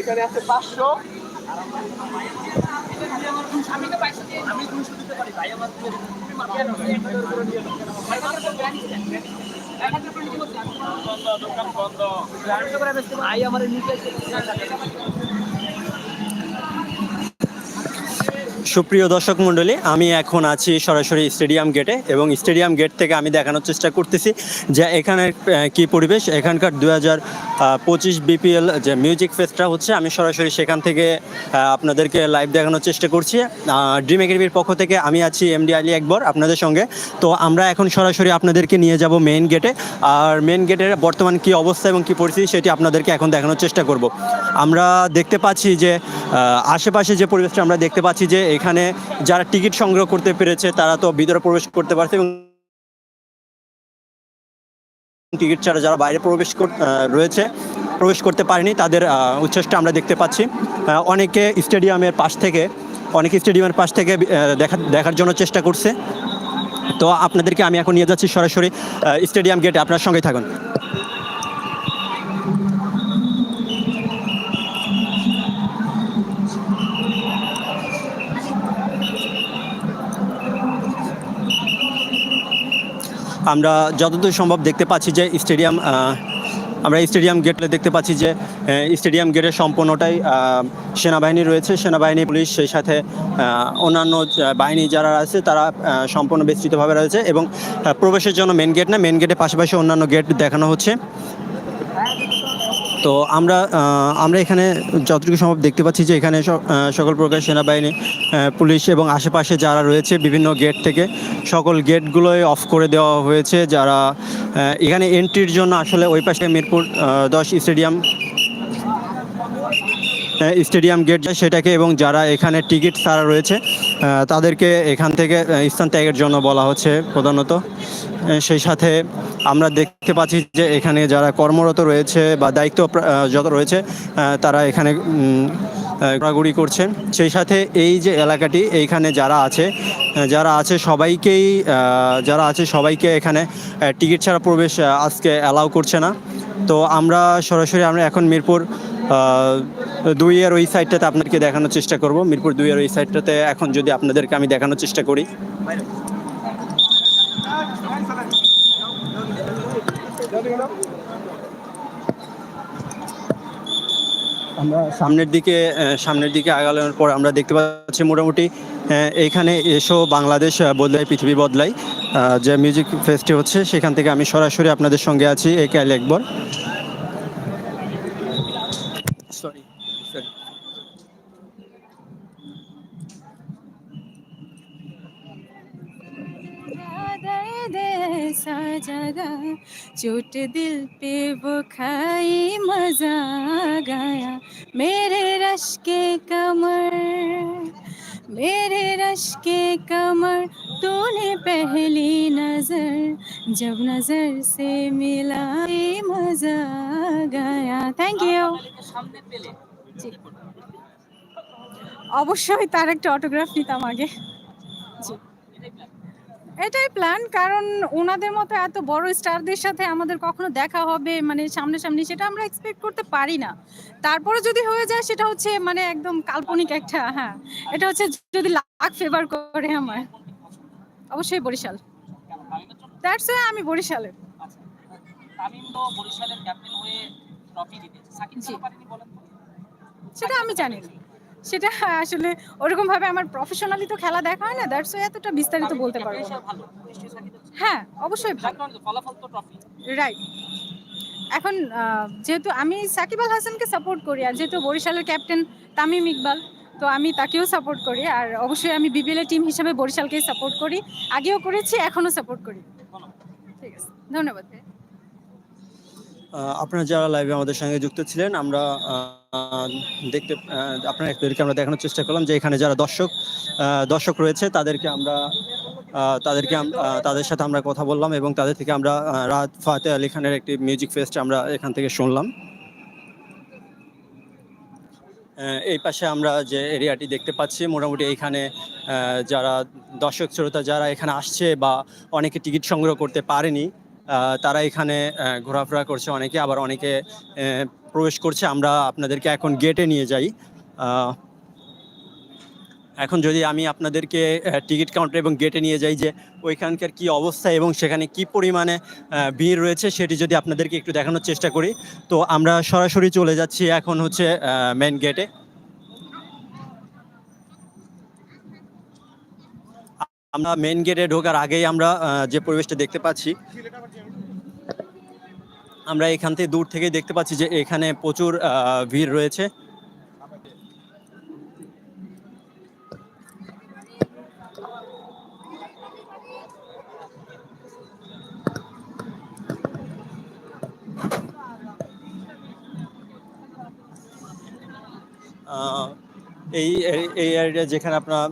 এখানে আছে পাঁচশো আমি দুশো দিতে পারি ভাই আমার দোকান বন্ধ ভাই আমার নিচে সুপ্রিয় দর্শক মণ্ডলী, আমি এখন আছি সরাসরি স্টেডিয়াম গেটে এবং স্টেডিয়াম গেট থেকে আমি দেখানোর চেষ্টা করতেছি যে এখানের কি পরিবেশ। এখানকার দু হাজার পঁচিশ বিপিএল যে মিউজিক ফেস্টটা হচ্ছে, আমি সরাসরি সেখান থেকে আপনাদেরকে লাইভ দেখানোর চেষ্টা করছি। ড্রিম একাডেমির পক্ষ থেকে আমি আছি এমডি আলী একবার আপনাদের সঙ্গে। তো আমরা এখন সরাসরি আপনাদেরকে নিয়ে যাব মেইন গেটে আর মেইন গেটের বর্তমান কি অবস্থা এবং কি পরিস্থিতি সেটি আপনাদেরকে এখন দেখানোর চেষ্টা করব। আমরা দেখতে পাচ্ছি যে আশেপাশে যে পরিবেশটা আমরা দেখতে পাচ্ছি যে এখানে যারা টিকিট সংগ্রহ করতে পেরেছে, তারা তো ভিতরে প্রবেশ করতে পারছে এবং টিকিট ছাড়া যারা বাইরে প্রবেশ রয়েছে, প্রবেশ করতে পারেনি, তাদের উচ্ছ্বাসটা আমরা দেখতে পাচ্ছি। অনেকে স্টেডিয়ামের পাশ থেকে, অনেকে স্টেডিয়ামের পাশ থেকে দেখা, দেখার জন্য চেষ্টা করছে। তো আপনাদেরকে আমি এখন নিয়ে যাচ্ছি সরাসরি স্টেডিয়াম গেটে, আপনার সঙ্গে থাকুন। আমরা যতদূর সম্ভব দেখতে পাচ্ছি যে স্টেডিয়াম আমরা স্টেডিয়াম গেটলে দেখতে পাচ্ছি যে স্টেডিয়াম গেটের সম্পূর্ণটাই সেনাবাহিনী রয়েছে। সেনাবাহিনী, পুলিশ, সেই সাথে অন্যান্য বাহিনী যারা আছে, তারা সম্পূর্ণ বিস্তৃতভাবে রয়েছে এবং প্রবেশের জন্য মেন গেট না মেন গেটের পাশাপাশি অন্যান্য গেট দেখানো হচ্ছে। তো আমরা আমরা এখানে যতটুকু সম্ভব দেখতে পাচ্ছি যে এখানে সকল প্রকার সেনাবাহিনী পুলিশ এবং আশেপাশে যারা রয়েছে বিভিন্ন গেট থেকে, সকল গেটগুলোই অফ করে দেওয়া হয়েছে যারা এখানে এন্ট্রির জন্য আসলে ওই পাশে মিরপুর দশ স্টেডিয়াম স্টেডিয়াম গেট যায় সেটাকে এবং যারা এখানে টিকিট ছাড়া রয়েছে তাদেরকে এখান থেকে স্থান ত্যাগের জন্য বলা হচ্ছে প্রধানত। সেই সাথে আমরা দেখতে পাচ্ছি যে এখানে যারা কর্মরত রয়েছে বা দায়িত্ব যত রয়েছে তারা এখানে ঘোরাঘুরি করছে। সেই সাথে এই যে এলাকাটি, এইখানে যারা আছে যারা আছে সবাইকেই যারা আছে সবাইকে এখানে টিকিট ছাড়া প্রবেশ আজকে অ্যালাউ করছে না। তো আমরা সরাসরি, আমরা এখন মিরপুর দুইয়ের ওই সাইডটাতে আপনাদেরকে দেখানোর চেষ্টা করব। মিরপুর দুই দুইয়ের ওই সাইডটাতে এখন যদি আপনাদেরকে আমি দেখানোর চেষ্টা করি। আমরা সামনের দিকে সামনের দিকে আগানোর পর আমরা দেখতে পাচ্ছি মোটামুটি আহ, এইখানে এসো বাংলাদেশ বদলাই পৃথিবী বদলাই যে মিউজিক ফেস্টি হচ্ছে সেখান থেকে আমি সরাসরি আপনাদের সঙ্গে আছি এ কে আলী একবার সরি সরি दर्द ऐसा जगा चोट दिल पे वो खाई मजा आ गया मेरे रश के कमर मेरे रश के कमर तूने पहली नजर जब नजर से मिला ये मजा आ गया थैंक यू সামনে পেলে জি অবশ্যই তার একটা অটোগ্রাফ নিতাম আগে জি এটাই প্ল্যান কারণ ওনাদের মতো এত বড় স্টারদের সাথে আমাদের কখনো দেখা হবে মানে সামনাসামনি সেটা আমরা এক্সপেক্ট করতে পারি না। তারপরে যদি হয়ে যায় সেটা হচ্ছে মানে একদম কাল্পনিক একটা হ্যাঁ এটা হচ্ছে যদি লাখ ফেভার করে আমার। অবশ্যই বরিশাল। দ্যাটস ওয়াই আমি বরিশালের। তো বরিশালের ক্যাপ্টেন হয়ে ট্রফি জিতেছে। সাকিব সেটা আমি জানি না। সেটা আসলে ওরকম ভাবে আমার প্রফেশনালি তো খেলা দেখা হয় না দ্যাটস এতটা বিস্তারিত বলতে পারব। হ্যাঁ অবশ্যই ভালো। যার কারণে তো ফলাফল তো ট্রফি রাইট এখন যেহেতু আমি সাকিব আল হাসানকে সাপোর্ট করি আর যেহেতু বরিশালের ক্যাপ্টেন তামিম ইকবাল তো আমি তাকেও সাপোর্ট করি আর অবশ্যই আমি বিপিএল টিম হিসেবে বরিশালকেই সাপোর্ট করি আগেও করেছি এখনও সাপোর্ট করি। ঠিক আছে ধন্যবাদ। আপনারা যারা লাইভে আমাদের সঙ্গে যুক্ত ছিলেন আমরা দেখতে আহ, আপনাদেরকে আমরা দেখানোর চেষ্টা করলাম যে এখানে যারা দর্শক দর্শক রয়েছে তাদেরকে আমরা তাদেরকে তাদের সাথে আমরা কথা বললাম এবং তাদের থেকে আমরা রাত ফাতে আলী খানের একটি মিউজিক ফেস্ট আমরা এখান থেকে শুনলাম। এই পাশে আমরা যে এরিয়াটি দেখতে পাচ্ছি মোটামুটি এখানে যারা দর্শক শ্রোতা যারা এখানে আসছে বা অনেকে টিকিট সংগ্রহ করতে পারেনি তারা এখানে ঘোরাফেরা করছে, অনেকে আবার অনেকে প্রবেশ করছে। আমরা আপনাদেরকে এখন গেটে নিয়ে যাই। এখন যদি আমি আপনাদেরকে টিকিট কাউন্টার এবং গেটে নিয়ে যাই যে ওইখানকার কি অবস্থা এবং সেখানে কি পরিমাণে ভিড় রয়েছে, সেটি যদি আপনাদেরকে একটু দেখানোর চেষ্টা করি। তো আমরা সরাসরি চলে যাচ্ছি এখন হচ্ছে মেন গেটে আমরা মেন গেটে ঢোকার আগেই আমরা যে পরিবেশটা দেখতে পাচ্ছি, আমরা এখান থেকে দূর থেকে দেখতে পাচ্ছি যে এখানে প্রচুর ভিড় রয়েছে। এই- এই এরিয়া যেখানে আপনার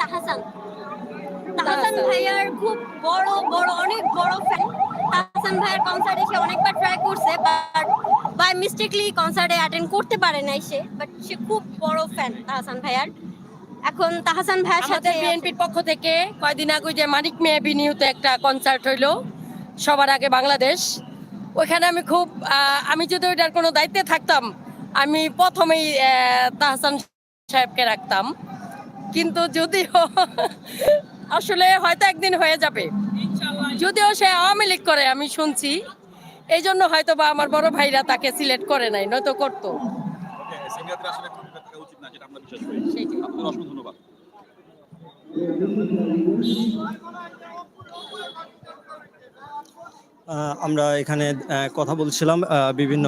তাহাসান। তাহাসান ভাইয়ার খুব বড় বড়, অনেক বড় ফ্যান তাহাসান ভাইয়ার কনসার্টে সে অনেকবার ট্রাই করছে বাট বাই মিস্টেকলি কনসার্টে অ্যাটেন্ড করতে পারে নাই সে বাট সে খুব বড় ফ্যান তাহাসান ভাইয়ার। এখন তাহসান ভাইয়ার সাথে আমাদের বিএনপির পক্ষ থেকে কয়দিন আগে যে মানিক মে অ্যাভিনিউতে একটা কনসার্ট হইল সবার আগে বাংলাদেশ। ওইখানে আমি খুব আহ, আমি যদি ওইটার কোনো দায়িত্বে থাকতাম আমি প্রথমেই আহ, তাহসান সাহেবকে রাখতাম। কিন্তু যদিও আসলে হয়তো একদিন হয়ে যাবে। যদিও সে আওয়ামী লীগ করে আমি শুনছি। এই জন্য হয়তো বা আমার বড় ভাইরা তাকে সিলেক্ট করে নাই নয়তো করতো। সিনিয়রদের আসলে খুব একটা থাকা উচিত না যেটা আমরা বিশ্বাস করি। অসংখ্য ধন্যবাদ। আমরা এখানে কথা বলছিলাম বিভিন্ন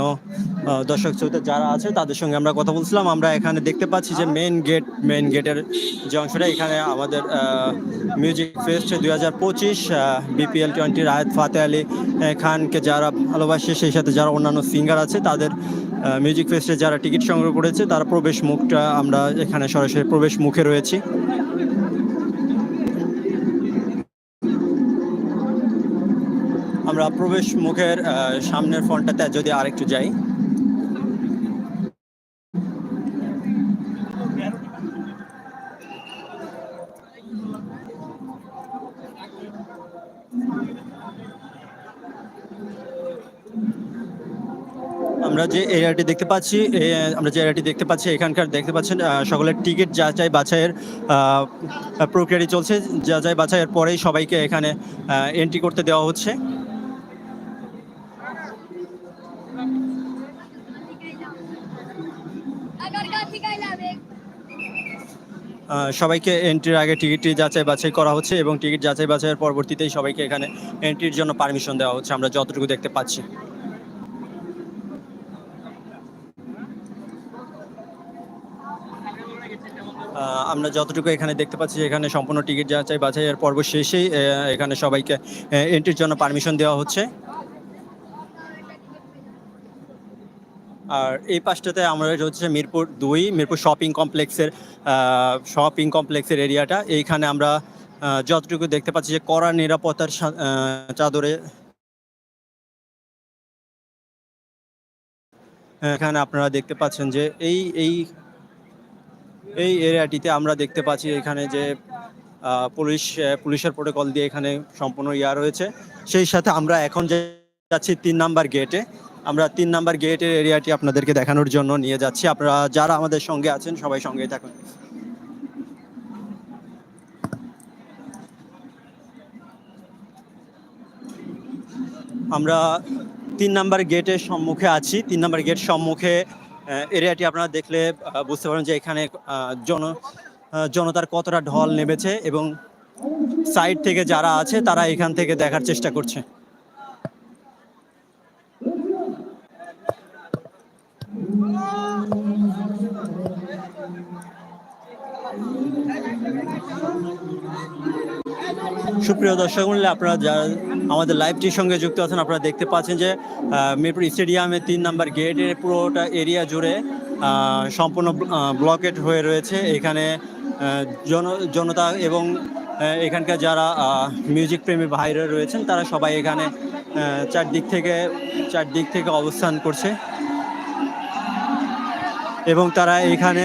দর্শক শ্রোতা যারা আছে, তাদের সঙ্গে আমরা কথা বলছিলাম। আমরা এখানে দেখতে পাচ্ছি যে মেন গেট মেন গেটের যে অংশটা, এখানে আমাদের মিউজিক ফেস্ট দুই হাজার পঁচিশ বিপিএল টোয়েন্টি রায়ত ফাতে আলী খানকে যারা ভালোবাসে, সেই সাথে যারা অন্যান্য সিঙ্গার আছে, তাদের মিউজিক ফেস্টে যারা টিকিট সংগ্রহ করেছে, তার প্রবেশ মুখটা আমরা এখানে সরাসরি প্রবেশ মুখে রয়েছি। আমরা প্রবেশ মুখের সামনের ফ্রন্টটাতে যদি আরেকটু যাই। আমরা যে এরিয়াটি দেখতে পাচ্ছি আমরা যে এরিয়াটি দেখতে পাচ্ছি, এখানকার দেখতে পাচ্ছেন সকলের টিকিট যাচাই বাছাইয়ের প্রক্রিয়াটি চলছে। যা যাচাই বাছাইয়ের পরেই সবাইকে এখানে এন্ট্রি করতে দেওয়া হচ্ছে। সবাইকে এন্ট্রির আগে টিকিটটি যাচাই বাছাই করা হচ্ছে এবং টিকিট যাচাই বাছাইয়ের পরবর্তীতেই সবাইকে এখানে এন্ট্রির জন্য পারমিশন দেওয়া হচ্ছে। আমরা যতটুকু দেখতে পাচ্ছি আহ, আমরা যতটুকু এখানে দেখতে পাচ্ছি এখানে সম্পূর্ণ টিকিট যাচাই বাছাইয়ের পর্ব শেষেই এখানে সবাইকে এন্ট্রির জন্য পারমিশন দেওয়া হচ্ছে। আর এই পাশটাতে আমরা হচ্ছে মিরপুর দুই, মিরপুর শপিং কমপ্লেক্সের শপিং কমপ্লেক্সের এরিয়াটা এইখানে আমরা যতটুকু দেখতে পাচ্ছি যে কড়া নিরাপত্তার চাদরে এখানে আপনারা দেখতে পাচ্ছেন যে এই এই এই এরিয়াটিতে আমরা দেখতে পাচ্ছি এখানে যে পুলিশ পুলিশের প্রোটোকল দিয়ে এখানে সম্পূর্ণ ইয়া রয়েছে। সেই সাথে আমরা এখন যে যাচ্ছি তিন নাম্বার গেটে আমরা তিন নাম্বার গেটের এরিয়াটি আপনাদেরকে দেখানোর জন্য নিয়ে যাচ্ছি। আপনারা যারা আমাদের সঙ্গে আছেন, সবাই সঙ্গেই থাকুন। আমরা তিন নাম্বার গেটের সম্মুখে আছি। তিন নাম্বার গেট সম্মুখে এরিয়াটি আপনারা দেখলে বুঝতে পারেন যে এখানে জন জনতার কতটা ঢল নেমেছে এবং সাইড থেকে যারা আছে, তারা এখান থেকে দেখার চেষ্টা করছে। সুপ্রিয় দর্শক মূল্যে আপনারা যারা আমাদের লাইভটির সঙ্গে যুক্ত আছেন, আপনারা দেখতে পাচ্ছেন যে মিরপুর স্টেডিয়ামের তিন নাম্বার গেটের পুরোটা এরিয়া জুড়ে সম্পূর্ণ ব্লকেট হয়ে রয়েছে। এখানে জন, জনতা এবং এখানকার যারা মিউজিক প্রেমী ভাইরা রয়েছেন, তারা সবাই এখানে চারদিক থেকে চারদিক থেকে অবস্থান করছে। এবং তারা এখানে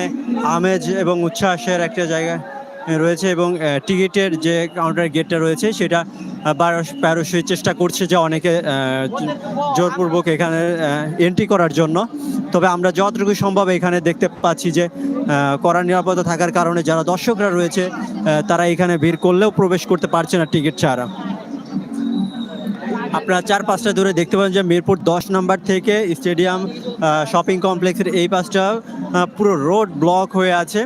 আমেজ এবং উচ্ছ্বাসের একটা জায়গা রয়েছে এবং টিকিটের যে কাউন্টার গেটটা রয়েছে সেটা বারো প্যারোশই চেষ্টা করছে যে অনেকে জোরপূর্বক এখানে এন্ট্রি করার জন্য। তবে আমরা যতটুকু সম্ভব এখানে দেখতে পাচ্ছি যে কড়া নিরাপত্তা থাকার কারণে যারা দর্শকরা রয়েছে তারা এখানে ভিড় করলেও প্রবেশ করতে পারছে না টিকিট ছাড়া। আপনারা চার পাঁচটা দূরে দেখতে পাবেন যে মিরপুর দশ নম্বর থেকে স্টেডিয়াম শপিং কমপ্লেক্সের এই পাশটা পুরো রোড ব্লক হয়ে আছে।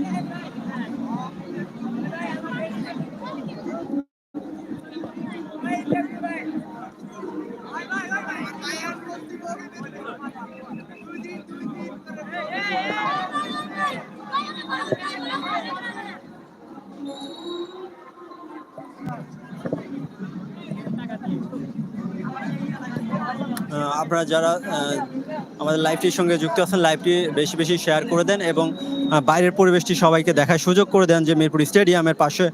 যারা আমাদের লাইভটির সঙ্গে যুক্ত আছেন, লাইভটি বেশি বেশি শেয়ার করে দেন এবং বাইরের পরিবেশটি সবাইকে দেখার সুযোগ করে দেন যে মিরপুর স্টেডিয়ামের পাশে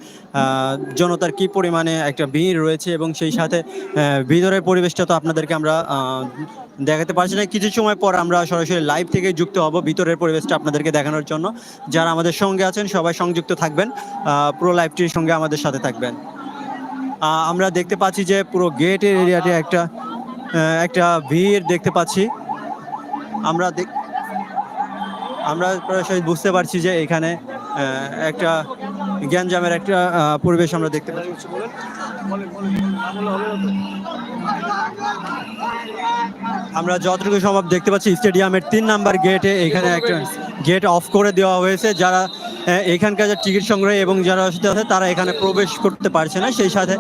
জনতার কি পরিমাণে একটা ভিড় রয়েছে এবং সেই সাথে ভিতরের পরিবেশটা তো আপনাদেরকে আমরা দেখাতে পারছি না। কিছু সময় পর আমরা সরাসরি লাইভ থেকে যুক্ত হব ভিতরের পরিবেশটা আপনাদেরকে দেখানোর জন্য। যারা আমাদের সঙ্গে আছেন, সবাই সংযুক্ত থাকবেন পুরো লাইভটির সঙ্গে আমাদের সাথে থাকবেন। আমরা দেখতে পাচ্ছি যে পুরো গেটের এরিয়াতে একটা একটা ভিড় দেখতে পাচ্ছি। আমরা আমরা সরাসরি বুঝতে পারছি যে এখানে একটা জ্ঞানজামের একটা পরিবেশ আমরা দেখতে পাচ্ছি। আমরা যতটুকু সম্ভব দেখতে পাচ্ছি, স্টেডিয়ামের তিন নাম্বার গেটে এখানে একটা গেট অফ করে দেওয়া হয়েছে। যারা এখানকার টিকিট সংগ্রহ এবং যারা সাথে আছে তারা এখানে প্রবেশ করতে পারছে না। সেই সাথে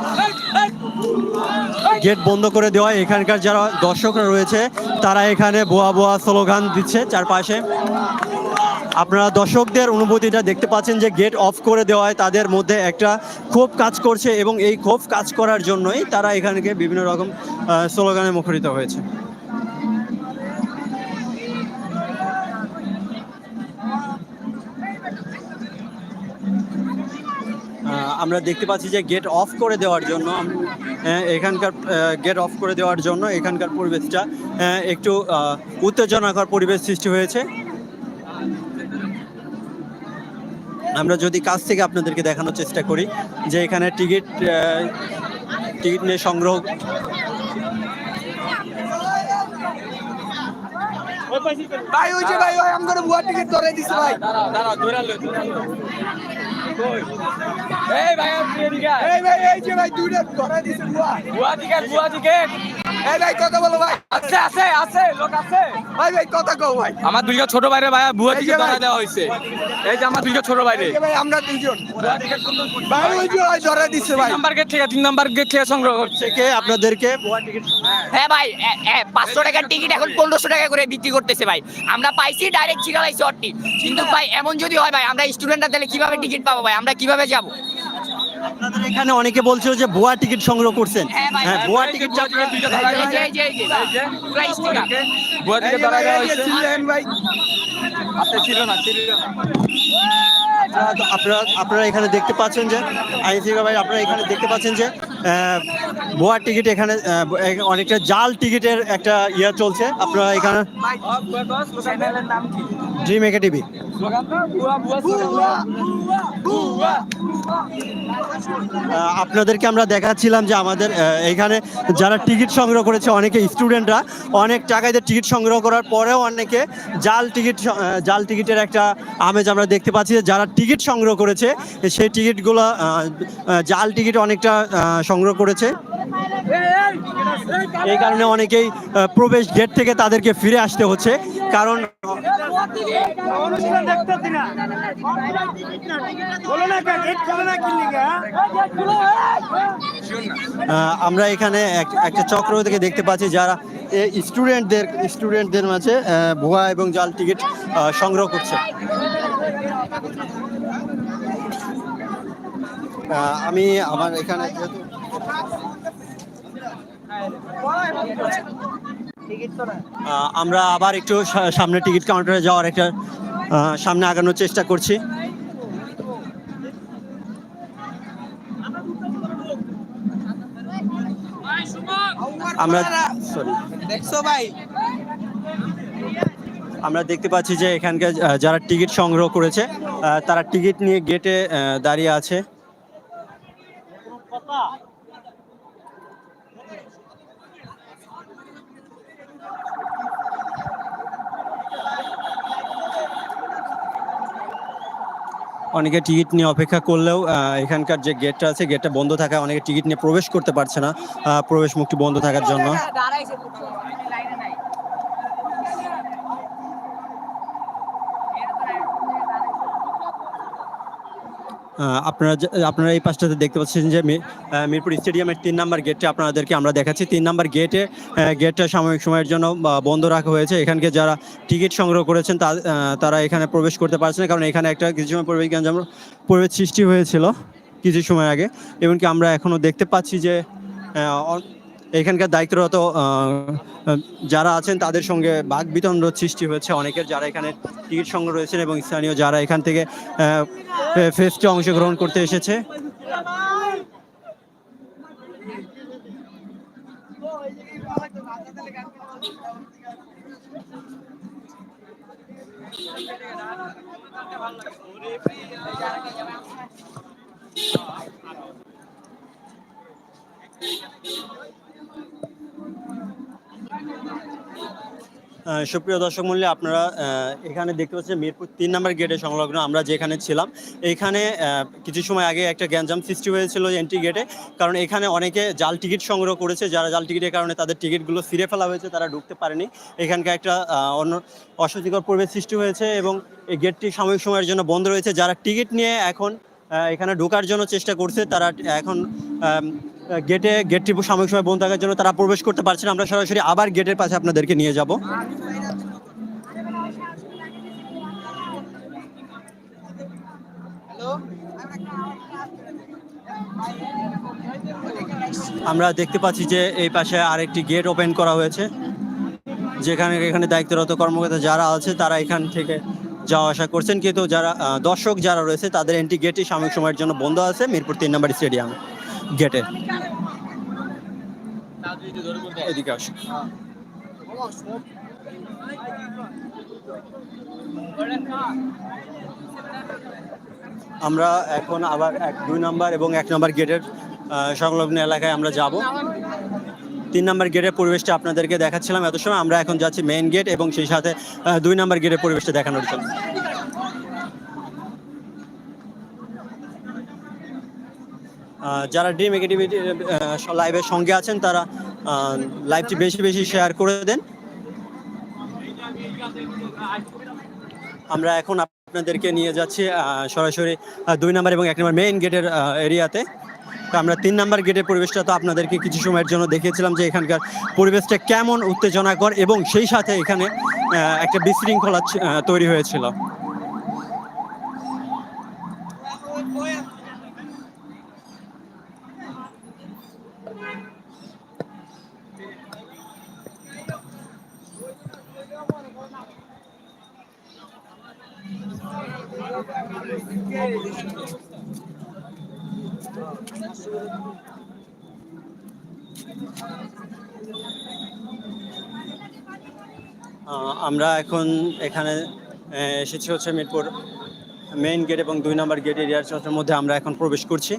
গেট বন্ধ করে দেওয়া এখানকার যারা দর্শকরা রয়েছে, তারা এখানে বোয়া বোয়া স্লোগান দিচ্ছে চারপাশে। আপনারা দর্শকদের অনুভূতিটা দেখতে পাচ্ছেন যে গেট অফ করে দেওয়ায় তাদের মধ্যে একটা ক্ষোভ কাজ করছে এবং এই ক্ষোভ কাজ করার জন্যই তারা এখানকে বিভিন্ন রকম স্লোগানে মুখরিত হয়েছে। আমরা দেখতে পাচ্ছি যে গেট অফ করে দেওয়ার জন্য এখানকার গেট অফ করে দেওয়ার জন্য এখানকার পরিবেশটা একটু উত্তেজনাকর পরিবেশ সৃষ্টি হয়েছে। আমরা যদি কাছ থেকে আপনাদেরকে দেখানোর চেষ্টা করি যে এখানে টিকিট টিকিট নিয়ে সংগ্রহ ভাই ওই যে ভাই ওই আমগরে বুয়া টিকিট ধরে দিছে ভাই। এই ভাই আপনি এদিকে এই ভাই এই যে ভাই দুইটা ধরে দিছে বুয়া। বুয়া টিকিট বুয়া টিকিট এই ভাই কথা বলো ভাই। আছে আছে আছে লোক আছে। ভাই ভাই কথা কও ভাই। আমার দুইটা ছোট বাইরে ভাই বুয়া ধরা দেওয়া হয়েছে। এই যে আমার দুইটা ছোট যে ভাই আমরা দুইজন। ভাই ওই যে ভাই ধরে দিছে ভাই। নাম্বার গেট থেকে তিন নাম্বার গেট থেকে সংগ্রহ করছে। থেকে আপনাদেরকে? হ্যাঁ ভাই পাঁচশো টাকার টিকিট এখন পনেরোশো টাকা করে বিক্রি করতেছে ভাই। আমরা পাইছি ডাইরেক্ট চিরালাই শর্টটি কিন্তু ভাই এমন যদি হয় ভাই আমরা স্টুডেন্টরা তাহলে কীভাবে টিকিট পাবো ভাই? আমরা কীভাবে যাব? আপনাদের এখানে অনেকে বলছিল যে ভুয়া টিকিট সংগ্রহ করছেন হ্যাঁ হ্যাঁ হ্যাঁ, ভুয়া টিকিট ধরা হয়েছে আচ্ছা ছিল না ছিল না আপনারা আপনারা এখানে দেখতে পাচ্ছেন যে আইনশৃঙ্খলা ভাই আপনারা এখানে দেখতে পাচ্ছেন যে ভুয়া টিকিট এখানে অনেকটা জাল টিকিটের একটা ইয়ে চলছে আপনারা এখানে ড্রিম একাডেমি আপনাদেরকে আমরা দেখাচ্ছিলাম যে আমাদের এখানে যারা টিকিট সংগ্রহ করেছে, অনেকে স্টুডেন্টরা, অনেক টাকায় টিকিট সংগ্রহ করার পরেও অনেকে জাল টিকিট জাল টিকিটের একটা আমেজ আমরা দেখতে পাচ্ছি যে যারা টিকিট সংগ্রহ করেছে, সেই টিকিটগুলো জাল টিকিট অনেকটা সংগ্রহ করেছে। এই কারণে অনেকেই প্রবেশ গেট থেকে তাদেরকে ফিরে আসতে হচ্ছে। কারণ আহ, আমরা এখানে এক- একটা চক্র থেকে দেখতে পাচ্ছি যারা স্টুডেন্টদের স্টুডেন্টদের মাঝে ভুয়া এবং জাল টিকিট সংগ্রহ করছে। আমি আমার এখানে যেহেতু আমরা আবার একটু সামনে টিকিট কাউন্টারে যাওয়ার একটা সামনে আগানোর চেষ্টা করছি। আমরা সরি দেখছ ভাই? আমরা দেখতে পাচ্ছি যে এখানকার যারা টিকিট সংগ্রহ করেছে তারা টিকিট নিয়ে গেটে দাঁড়িয়ে আছে। অনেকে টিকিট নিয়ে অপেক্ষা করলেও এখানকার যে গেটটা আছে গেটটা বন্ধ থাকায় অনেকে টিকিট নিয়ে প্রবেশ করতে পারছে না প্রবেশ মুক্তি বন্ধ থাকার জন্য আহ, আপনারা আপনারা এই পাশটাতে দেখতে পাচ্ছেন যে মিরপুর স্টেডিয়ামের তিন নাম্বার গেটটা আপনাদেরকে আমরা দেখাচ্ছি। তিন নাম্বার গেটে গেটটা সাময়িক সময়ের জন্য বন্ধ রাখা হয়েছে। এখানকে যারা টিকিট সংগ্রহ করেছেন তারা এখানে প্রবেশ করতে পারছে না, কারণ এখানে একটা কিছু সময় পরিবেশ পরিবেশ সৃষ্টি হয়েছিল, কিছু সময় আগে। এমনকি আমরা এখনও দেখতে পাচ্ছি যে এখানকার দায়িত্বরত যারা আছেন তাদের সঙ্গে বাঘ বিতণ্ড সৃষ্টি হয়েছে। অনেকের যারা এখানে টিকিট সংগ্রহ রয়েছেন এবং স্থানীয় যারা এখান থেকে ফেস্টে অংশগ্রহণ করতে এসেছে। আহ, সুপ্রিয় দর্শক মূল্য আপনারা এখানে দেখতে পাচ্ছেন মিরপুর তিন নম্বর গেটে সংলগ্ন আমরা যেখানে ছিলাম। এখানে কিছু সময় আগে একটা গ্যাঞ্জাম সৃষ্টি হয়েছিল এন্ট্রি গেটে, কারণ এখানে অনেকে জাল টিকিট সংগ্রহ করেছে। যারা জাল টিকিটের কারণে তাদের টিকিটগুলো ফিরে ফেলা হয়েছে, তারা ঢুকতে পারেনি। এখানকার একটা অন্য অস্বস্তিকর পরিবেশ সৃষ্টি হয়েছে এবং এই গেটটি সাময়িক সময়ের জন্য বন্ধ রয়েছে। যারা টিকিট নিয়ে এখন এখানে ঢোকার জন্য চেষ্টা করছে, তারা এখন গেটে গেটটি সাময়িক সময় বন্ধ থাকার জন্য তারা প্রবেশ করতে পারছে না। আমরা সরাসরি আবার গেটের পাশে আপনাদেরকে নিয়ে যাব। আমরা দেখতে পাচ্ছি যে এই পাশে আরেকটি গেট ওপেন করা হয়েছে। যেখানে, এখানে দায়িত্বরত কর্মকর্তা যারা আছে, তারা এখান থেকে যাওয়া আসা করছেন। কিন্তু যারা দর্শক যারা রয়েছে, তাদের এন্ট্রি গেটই সাময়িক সময়ের জন্য বন্ধ আছে। মিরপুর তিন নম্বর স্টেডিয়াম। গেটে। এদিকে আসুন আমরা এখন আবার এক দুই নম্বর এবং এক নম্বর গেটের সংলগ্ন এলাকায় আমরা যাব। তিন নম্বর গেটের পরিবেশটা আপনাদেরকে দেখাচ্ছিলাম। এত সময় আমরা এখন যাচ্ছি মেইন গেট এবং সেই সাথে দুই নম্বর গেটের পরিবেশটা দেখানোর জন্য। যারা ড্রিম একাডেমিটি লাইভের সঙ্গে আছেন, তারা লাইভটি বেশি বেশি শেয়ার করে দেন। আমরা এখন আপনাদেরকে নিয়ে যাচ্ছি সরাসরি দুই নম্বর এবং এক নম্বর মেইন গেটের এরিয়াতে তো আমরা তিন নাম্বার গেটের পরিবেশটা তো আপনাদেরকে কিছু সময়ের জন্য দেখিয়েছিলাম যে এখানকার পরিবেশটা কেমন উত্তেজনাকর এবং সেই সাথে এখানে একটা বিশৃঙ্খলা তৈরি হয়েছিল। আমরা এখন এখানে এসেছি হচ্ছে মিরপুর মেইন গেট এবং দুই নম্বর গেট এরিয়ার মধ্যে আমরা এখন প্রবেশ করছি।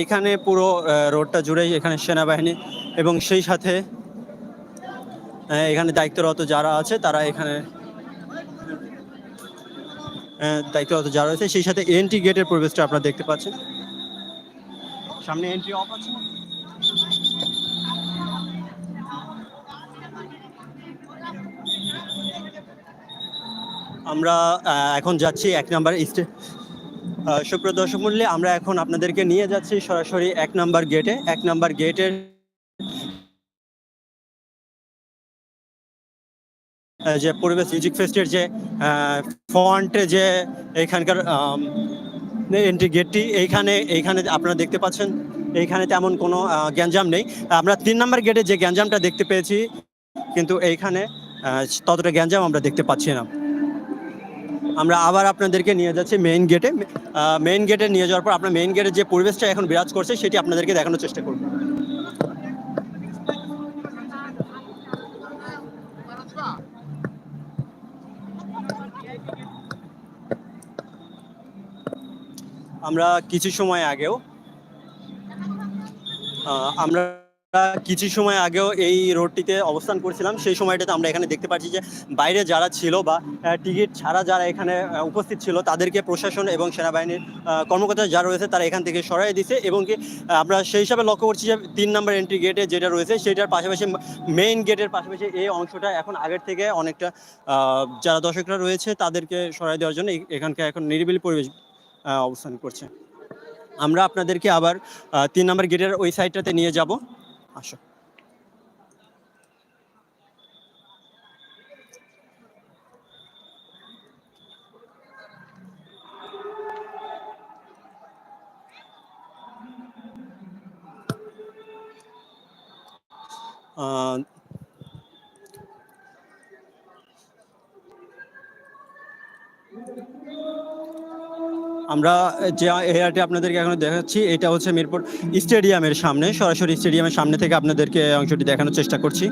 এইখানে পুরো রোডটা জুড়েই এখানে সেনাবাহিনী এবং সেই সাথে এখানে দায়িত্বরত যারা আছে তারা এখানে দায়িত্বরত যারা রয়েছে সেই সাথে এন্ট্রি গেটের প্রবেশটা আপনারা দেখতে পাচ্ছেন। সামনে এন্ট্রি অফ আছে? আমরা এখন যাচ্ছি এক নাম্বার স্টে সুপ্রিয় দর্শক মূল্যে আমরা এখন আপনাদেরকে নিয়ে যাচ্ছি সরাসরি এক নাম্বার গেটে এক নাম্বার গেটের যে পরিবেশ মিউজিক ফেস্টের যে ফন্টে যে এখানকার এন্ট্রি গেটটি এইখানে এইখানে আপনারা দেখতে পাচ্ছেন। এইখানে তেমন কোনো গ্যাঞ্জাম নেই। আমরা তিন নাম্বার গেটে যে গ্যাঞ্জামটা দেখতে পেয়েছি, কিন্তু এইখানে ততটা গ্যাঞ্জাম আমরা দেখতে পাচ্ছি না। আমরা আবার আপনাদেরকে নিয়ে যাচ্ছি মেইন গেটে মেইন গেটে নিয়ে যাওয়ার পর আপনার মেইন গেটের যে পরিবেশটা এখন বিরাজ করছে, সেটি আপনাদেরকে দেখানোর চেষ্টা করব। আমরা কিছু সময় আগেও আমরা কিছু সময় আগেও এই রোডটিতে অবস্থান করছিলাম। সেই সময়টাতে আমরা এখানে দেখতে পাচ্ছি যে বাইরে যারা ছিল বা টিকিট ছাড়া যারা এখানে উপস্থিত ছিল, তাদেরকে প্রশাসন এবং সেনাবাহিনীর কর্মকর্তা যারা রয়েছে তারা এখান থেকে সরাই দিছে এবং কি আমরা সেই হিসাবে লক্ষ্য করছি যে তিন নম্বর এন্ট্রি গেটে যেটা রয়েছে সেটার পাশাপাশি মেইন গেটের পাশাপাশি এই অংশটা এখন আগের থেকে অনেকটা যারা দর্শকরা রয়েছে তাদেরকে সরাই দেওয়ার জন্য এখানকার এখন নিরিবিলি পরিবেশ অবস্থান করছে। আমরা আপনাদেরকে আবার তিন নম্বর গেটের ওই সাইডটাতে নিয়ে যাব। আসো আমরা যে এরিয়াটি আপনাদেরকে এখন দেখাচ্ছি, এটা হচ্ছে মিরপুর স্টেডিয়ামের সামনে। সরাসরি স্টেডিয়ামের সামনে থেকে আপনাদেরকে অংশটি দেখানোর চেষ্টা করছি।